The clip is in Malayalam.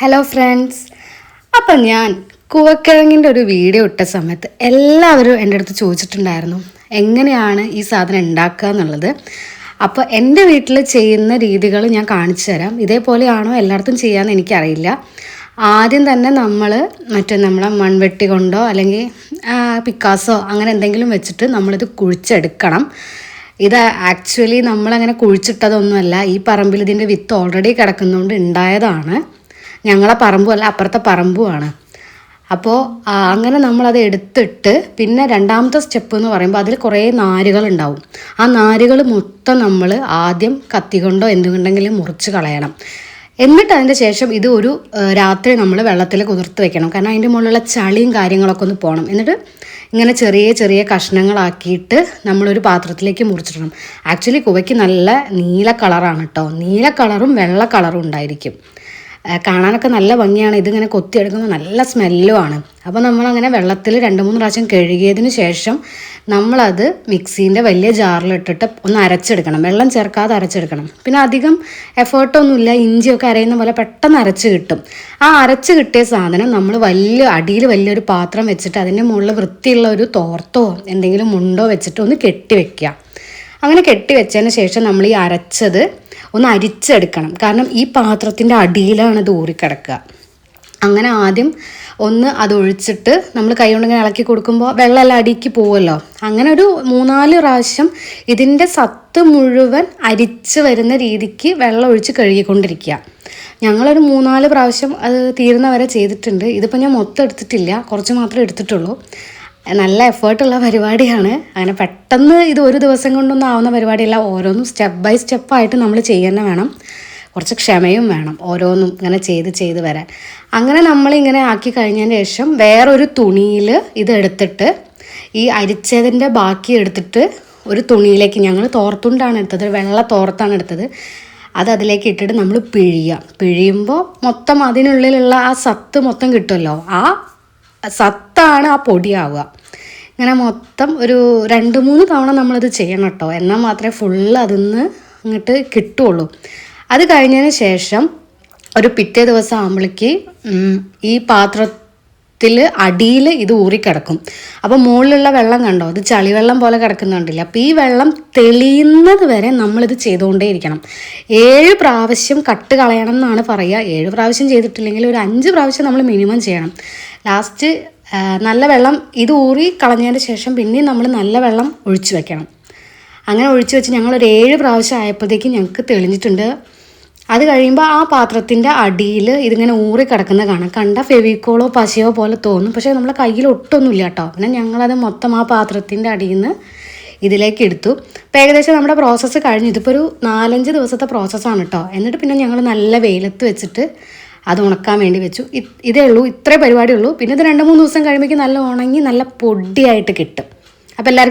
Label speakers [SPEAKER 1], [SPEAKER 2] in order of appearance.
[SPEAKER 1] ഹലോ ഫ്രണ്ട്സ് അപ്പം ഞാൻ കൂവക്കിഴങ്ങിന്റെ ഒരു വീഡിയോ ഇട്ട സമയത്ത് എല്ലാവരും എന്റെ അടുത്ത് ചോദിച്ചിട്ടുണ്ടായിരുന്നു എങ്ങനെയാണ് ഈ സാധനം ഉണ്ടാക്കുക എന്നുള്ളത്. അപ്പോൾ എന്റെ വീട്ടിൽ ചെയ്യുന്ന രീതികൾ ഞാൻ കാണിച്ചു തരാം. ഇതേപോലെയാണോ എല്ലായിടത്തും ചെയ്യാമെന്ന് എനിക്കറിയില്ല. ആദ്യം തന്നെ നമ്മൾ മറ്റേ നമ്മളെ മൺവെട്ടി കൊണ്ടോ അല്ലെങ്കിൽ പിക്കാസോ അങ്ങനെ എന്തെങ്കിലും വെച്ചിട്ട് നമ്മളിത് കുഴിച്ചെടുക്കണം. ഇത് ആക്ച്വലി നമ്മളങ്ങനെ കുഴിച്ചിട്ടതൊന്നുമല്ല ഈ പറമ്പിൽ ഇതിന്റെ വിത്ത് ഓൾറെഡി കിടക്കുന്നതുകൊണ്ട് ഉണ്ടായതാണ്. ഞങ്ങളെ പറമ്പും അല്ല അപ്പുറത്തെ പറമ്പുമാണ്. അപ്പോൾ അങ്ങനെ നമ്മളത് എടുത്തിട്ട് പിന്നെ രണ്ടാമത്തെ സ്റ്റെപ്പ് എന്ന് പറയുമ്പോൾ അതിൽ കുറേ നാരുകൾ ഉണ്ടാവും ആ നാരുകൾ മൊത്തം നമ്മൾ ആദ്യം കത്തി കൊണ്ടോ എന്തുകൊണ്ടെങ്കിലും മുറിച്ച് കളയണം. എന്നിട്ട് അതിന്റെ ശേഷം ഇത് ഒരു രാത്രി നമ്മൾ വെള്ളത്തിൽ കുതിർത്ത് വെക്കണം. കാരണം അതിന്റെ മുകളിലുള്ള ചളിയും കാര്യങ്ങളൊക്കെ ഒന്ന് പോകണം എന്നിട്ട് ഇങ്ങനെ ചെറിയ ചെറിയ കഷ്ണങ്ങളാക്കിയിട്ട് നമ്മളൊരു പാത്രത്തിലേക്ക് മുറിച്ചിടണം. ആക്ച്വലി കുവയ്ക്ക് നല്ല നീല കളറാണ് കേട്ടോ നീല കളറും വെള്ള കളറും ഉണ്ടായിരിക്കും. കാണാനൊക്കെ നല്ല ഭംഗിയാണ്. ഇതിങ്ങനെ കൊത്തിയെടുക്കുമ്പോൾ നല്ല സ്മെല്ലുമാണ്. അപ്പോൾ നമ്മളങ്ങനെ വെള്ളത്തിൽ രണ്ട് മൂന്ന് പ്രാവശ്യം കഴുകിയതിന് ശേഷം നമ്മളത് മിക്സീന്റെ വലിയ ജാറിലിട്ടിട്ട് ഒന്ന് അരച്ചെടുക്കണം. വെള്ളം ചേർക്കാതെ അരച്ചെടുക്കണം. പിന്നെ അധികം എഫേർട്ടൊന്നുമില്ല. ഇഞ്ചിയൊക്കെ അരയുന്ന പോലെ പെട്ടെന്ന് അരച്ച് കിട്ടും. ആ അരച്ച് കിട്ടിയ സാധനം നമ്മൾ വലിയ അടിയിൽ വലിയൊരു പാത്രം വെച്ചിട്ട് അതിന്റെ മുകളിൽ വൃത്തിയുള്ള ഒരു തോർത്തോ എന്തെങ്കിലും മുണ്ടോ വെച്ചിട്ട് ഒന്ന് കെട്ടി വെക്കുക. അങ്ങനെ കെട്ടി വെച്ചതിന് ശേഷം നമ്മൾ ഈ അരച്ചത് ഒന്ന് അരിച്ചെടുക്കണം. കാരണം ഈ പാത്രത്തിന്റെ അടിയിലാണ് ഇത് ഊറിക്കിടക്കുക. അങ്ങനെ ആദ്യം ഒന്ന് അത് ഒഴിച്ചിട്ട് നമ്മൾ കൈ കൊണ്ടിങ്ങനെ ഇളക്കി കൊടുക്കുമ്പോൾ വെള്ളമെല്ലാം അടിക്ക് പോവുമല്ലോ അങ്ങനെ ഒരു മൂന്നാൽ പ്രാവശ്യം ഇതിന്റെ സത്ത് മുഴുവൻ അരിച്ച് വരുന്ന രീതിക്ക് വെള്ളം ഒഴിച്ച് കഴുകിക്കൊണ്ടിരിക്കുക. ഞങ്ങളൊരു മൂന്നാൽ പ്രാവശ്യം അത് തീരുന്ന വരെ ചെയ്തിട്ടുണ്ട്. ഇതിപ്പോൾ ഞാൻ മൊത്തം എടുത്തിട്ടില്ല. കുറച്ച് മാത്രമേ എടുത്തിട്ടുള്ളൂ. നല്ല എഫേർട്ടുള്ള പരിപാടിയാണ്. അങ്ങനെ പെട്ടെന്ന് ഇത് ഒരു ദിവസം കൊണ്ടൊന്നും ആവുന്ന പരിപാടിയല്ല. ഓരോന്നും സ്റ്റെപ്പ് ബൈ സ്റ്റെപ്പായിട്ട് നമ്മൾ ചെയ്യുന്ന വേണം. കുറച്ച് ക്ഷമയും വേണം ഓരോന്നും ഇങ്ങനെ ചെയ്ത് ചെയ്ത് വരാൻ. അങ്ങനെ നമ്മളിങ്ങനെ ആക്കി കഴിഞ്ഞതിന് ശേഷം വേറൊരു തുണിയിൽ ഇത് എടുത്തിട്ട് ഈ അരിച്ചതിന്റെ ബാക്കി എടുത്തിട്ട് ഒരു തുണിയിലേക്ക് ഞങ്ങൾ തോർത്തുണ്ടാണ് എടുത്തത്. വെള്ള തോർത്താണ് എടുത്തത്. അത് അതിലേക്ക് ഇട്ടിട്ട് നമ്മൾ പിഴിയുക. പിഴിയുമ്പോൾ മൊത്തം അതിനുള്ളിലുള്ള ആ സത്ത് മൊത്തം കിട്ടുമല്ലോ ആ സത്താണ് ആ പൊടിയാവുക ഇങ്ങനെ മൊത്തം ഒരു രണ്ട് മൂന്ന് തവണ നമ്മളത് ചെയ്യണം കേട്ടോ. എന്നാൽ മാത്രമേ ഫുള്ള് അതിന്ന് അങ്ങോട്ട് കിട്ടുള്ളൂ. അത് കഴിഞ്ഞതിന് ശേഷം ഒരു പിറ്റേ ദിവസം ആകുമ്പോഴേക്ക് ഈ പാത്രത്തിൽ അടിയിൽ ഇത് ഊറിക്കിടക്കും അപ്പോൾ മുകളിലുള്ള വെള്ളം കണ്ടോ? അത് ചളിവെള്ളം പോലെ കിടക്കുന്നുണ്ടല്ലോ. അപ്പോൾ ഈ വെള്ളം തെളിയുന്നത് വരെ നമ്മളിത് ചെയ്തുകൊണ്ടേയിരിക്കണം ഏഴ് പ്രാവശ്യം കട്ട് കളയണം എന്നാണ് പറയുക. ഏഴ് പ്രാവശ്യം ചെയ്തിട്ടില്ലെങ്കിൽ ഒരു അഞ്ച് പ്രാവശ്യം നമ്മൾ മിനിമം ചെയ്യണം. ലാസ്റ്റ് നല്ല വെള്ളം ഇത് ഊറി കളഞ്ഞതിന് ശേഷം പിന്നെയും നമ്മൾ നല്ല വെള്ളം ഒഴിച്ചു വെക്കണം. അങ്ങനെ ഒഴിച്ചു വെച്ച് ഞങ്ങൾ ഒരു ഏഴ് പ്രാവശ്യം ആയപ്പോഴത്തേക്കും ഞങ്ങൾക്ക് തെളിഞ്ഞിട്ടുണ്ട്. അത് കഴിയുമ്പോൾ ആ പാത്രത്തിന്റെ അടിയിൽ ഇതിങ്ങനെ ഊറി കിടക്കുന്ന കാണാം. കണ്ട ഫെവിക്കോളോ പശയോ പോലെ തോന്നും. പക്ഷേ നമ്മളെ കയ്യിൽ ഒട്ടൊന്നുമില്ല കേട്ടോ. പിന്നെ ഞങ്ങളത് മൊത്തം ആ പാത്രത്തിന്റെ അടിയിൽ നിന്ന് ഇതിലേക്ക് എടുത്തു. അപ്പോൾ ഏകദേശം നമ്മുടെ പ്രോസസ്സ് കഴിഞ്ഞു. ഇതിപ്പോൾ ഒരു നാലഞ്ച് ദിവസത്തെ പ്രോസസ്സാണ് കേട്ടോ. എന്നിട്ട് പിന്നെ ഞങ്ങൾ നല്ല വെയിലത്ത് വെച്ചിട്ട് അത് ഉണക്കാൻ വേണ്ടി വെച്ചു. ഇത് ഉള്ളൂ ഇത്രേ പരിപാടിയുള്ളൂ. പിന്നെ ഇത് രണ്ട് മൂന്ന് ദിവസം കഴിയുമ്പോഴേക്കും നല്ല ഉണങ്ങി നല്ല പൊടിയായിട്ട് കിട്ടും. അപ്പോൾ എല്ലാവർക്കും